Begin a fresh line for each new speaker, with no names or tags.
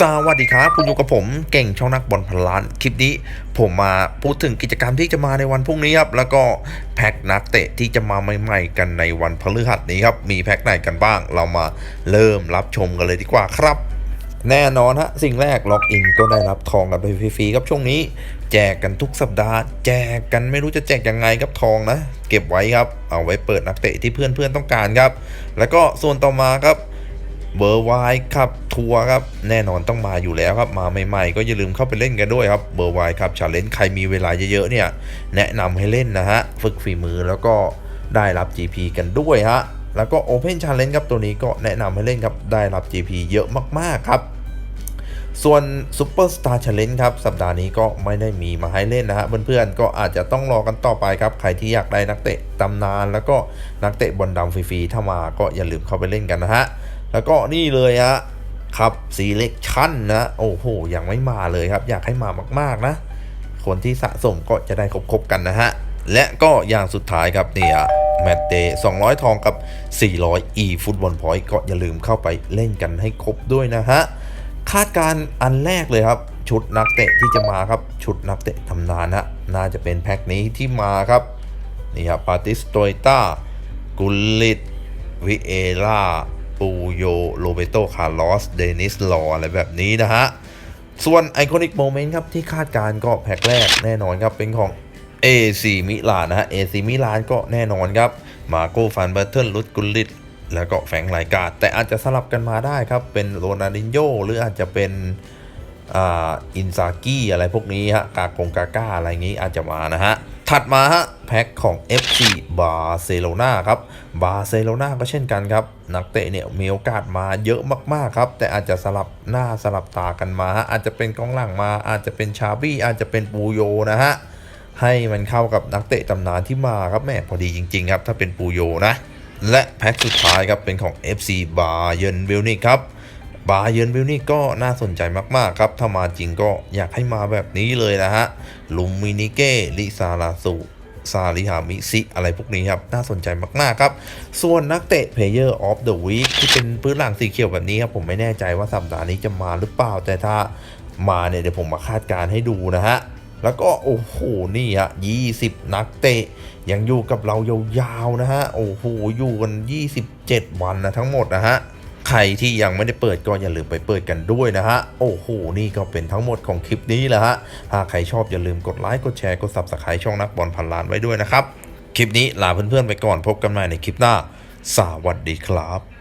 สวัสดีครับ คุณอยู่กับผมเก่งช่องนักบอลพันล้าน คลิปนี้ผมมาพูดถึงกิจกรรมที่จะมาในวันพรุ่งนี้ครับ แล้วก็แพ็กนักเตะที่จะมาใหม่ๆกันในวันพฤหัสนี้ครับ มีแพ็กไหนกันบ้าง เรามาเริ่มรับชมกันเลยดีกว่าครับ แน่นอนฮะ สิ่งแรกล็อกอินก็ได้รับทองกันไปฟรีๆครับช่วงนี้ แจกกันทุกสัปดาห์ แจกกันไม่รู้จะแจกยังไงครับทองนะ เก็บไว้ครับ เอาไว้เปิดนักเตะที่เพื่อนๆต้องการครับ แล้วก็ส่วนต่อมาครับ เบอร์ไวครับทัวร์ครับแน่นอนต้องมาอยู่แล้วครับมาใหม่ๆ ก็อย่าลืมเข้าไปเล่นกันด้วยครับเบอร์ไวครับชาเลนจ์ใครมีเวลาเยอะๆเนี่ยแนะนำให้เล่นนะฮะฝึกฝีมือแล้วก็ได้รับ GP กันด้วยฮะแล้วก็ Open Challenge ครับตัวนี้ก็แนะนำให้เล่นครับได้รับ GP เยอะมากๆครับส่วน Super Star Challenge ครับ สัปดาห์นี้ก็ไม่ได้มีมาให้เล่นนะฮะเพื่อนๆก็อาจจะต้องรอกันต่อไปครับ ใครที่อยากได้นักเตะตำนาน แล้วก็นักเตะบอลดำฟรีๆถ้ามาก็อย่าลืมเข้าไปเล่นกันนะฮะ แล้วก็นี่เลยฮะครับ Selection นะ โอ้โห ยังไม่มาเลยครับ อยากให้มามาก ๆ นะ คนที่สะสมก็จะได้ครบ ๆ กันนะฮะ และก็อย่างสุดท้ายครับเนี่ยแมตเตย์200 ทองกับ 400 e ฟุตบอลพอยต์ก็อย่าลืมเข้าไปเล่นกันให้ครบด้วยนะฮะ คาดการอันแรกเลยครับ ชุดนักเตะที่จะมาครับ ชุดนักเตะทำนานฮะ น่าจะเป็นแพ็คนี้ที่มาครับ นี่ครับปาติสโตยต้ากุลลิตวิเอล่า ปูโยโรเบโตคาร์ลอสเดนิสลออะไรแบบนี้นะฮะ ส่วนไอคอนิกโมเมนต์ครับ ที่คาดการก็แพ็คแรกแน่นอนครับ เป็นของ AC มิลานนะฮะ AC มิลานก็แน่นอนครับ มาโกฟันเบอร์เทิลลุดกุลลิตแล้วก็แฝงรายการแต่อาจจะสลับกันมาได้ครับ เป็นโรนัลดินโญหรืออาจจะเป็นอ่าอินซากี้อะไรพวกนี้ฮะกากงกาก้าอะไรอย่างนี้อาจจะมานะฮะ ถัดมาฮะแพ็คของ FC บาร์เซโลนาครับบาร์เซโลนาก็เช่นกันครับ นักเตะเนี่ยมีโอกาสมาเยอะมากๆครับ แต่อาจจะสลับหน้าสลับตากันมาฮะอาจจะเป็นกองหลังมา อาจจะเป็นชาบี้อาจจะเป็นปูโยนะฮะให้มันเข้ากับนักเตะตำนานที่มาครับแม่พอดีจริงๆครับถ้าเป็นปูโยนะ และแพ็คสุดท้ายครับเป็นของ FC บาเยนเวลนิกครับ บาเยนวิลนิกก็น่าสนใจมากๆครับ ถ้ามาจริงก็อยากให้มาแบบนี้เลยนะฮะ ลุมมินิเก้ลิซาลาสุซาลิฮามิซิอะไรพวกนี้ครับ น่าสนใจมาก ๆ ครับ ส่วนนักเตะ Player of the Week ที่เป็นพื้นหลังสีเขียวแบบนี้ครับ ผมไม่แน่ใจว่าสัปดาห์นี้จะมาหรือเปล่า แต่ถ้ามาเนี่ยเดี๋ยวผมมาคาดการณ์ให้ดูนะฮะ แล้วก็โอ้โห นี่ฮะ 20 นักเตะ ยังอยู่กับเรายาวๆนะฮะ โอ้โห อยู่กัน 27 วันนะทั้งหมดนะฮะ ใครที่ยังไม่ได้เปิดก็อย่าลืมไปเปิดกันด้วยนะฮะ โอ้โห นี่ก็เป็นทั้งหมดของคลิปนี้แหละฮะ หากใครชอบอย่าลืมกดไลค์ กดแชร์ กดซับสไครต์ช่องนักบอลพันล้านไว้ด้วยนะครับ คลิปนี้ลาเพื่อนๆไปก่อนพบกันใหม่ในคลิปหน้า สวัสดีครับ